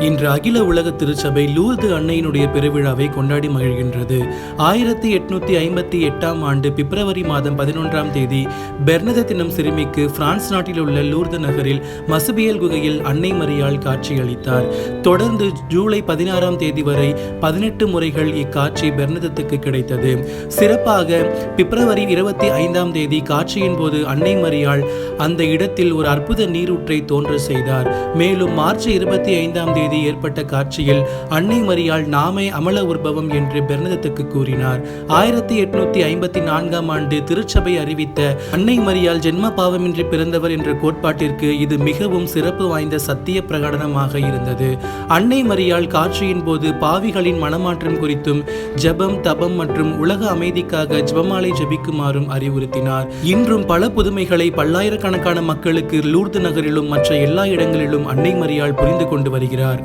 இன்று அகில உலக திருச்சபை லூர்து அன்னையினுடைய பெருவிழாவை கொண்டாடி மகிழ்கின்றது. ஆயிரத்தி எட்நூத்தி ஐம்பத்தி எட்டாம் ஆண்டு பிப்ரவரி மாதம் பதினொன்றாம் தேதி பெர்னத தினம் சிறுமிக்கு பிரான்ஸ் நாட்டில் உள்ள லூர்து நகரில் மசுபியல் குகையில் அன்னை மரியாள் காட்சியளித்தார். தொடர்ந்து ஜூலை பதினாறாம் தேதி வரை பதினெட்டு முறைகள் இக்காட்சி பெர்னதத்துக்கு கிடைத்தது. சிறப்பாக பிப்ரவரி இருபத்தி ஐந்தாம் தேதி காட்சியின் போது அன்னை மரியாள் அந்த இடத்தில் ஒரு அற்புத நீரூற்றை தோன்ற செய்தார். மேலும் மார்ச் இருபத்தி ஐந்தாம் தேதி தேதி ஏற்பட்ட காட்சியில் அன்னை மரியாள் நாமே அமல உற்பவம் என்று பெர்னதத்துக்கு கூறினார். ஆயிரத்தி எட்நூத்தி ஐம்பத்தி நான்காம் ஆண்டு திருச்சபை அறிவித்த அன்னை மரியாள் ஜென்ம பாவமின்றி பிறந்தவர் என்ற கோட்பாட்டிற்கு இது மிகவும் சிறப்பு வாய்ந்த சத்திய பிரகடனமாக இருந்தது. அன்னை மரியாள் காட்சியின் போது பாவிகளின் மனமாற்றம் குறித்தும் ஜெபம் தபம் மற்றும் உலக அமைதிக்காக ஜபமாலை ஜபிக்குமாறும் அறிவுறுத்தினார். இன்றும் பல புதுமைகளை பல்லாயிரக்கணக்கான மக்களுக்கு லூர்து நகரிலும் மற்ற எல்லா இடங்களிலும் அன்னை மரியாள் புரிந்து கொண்டு வருகிறார்.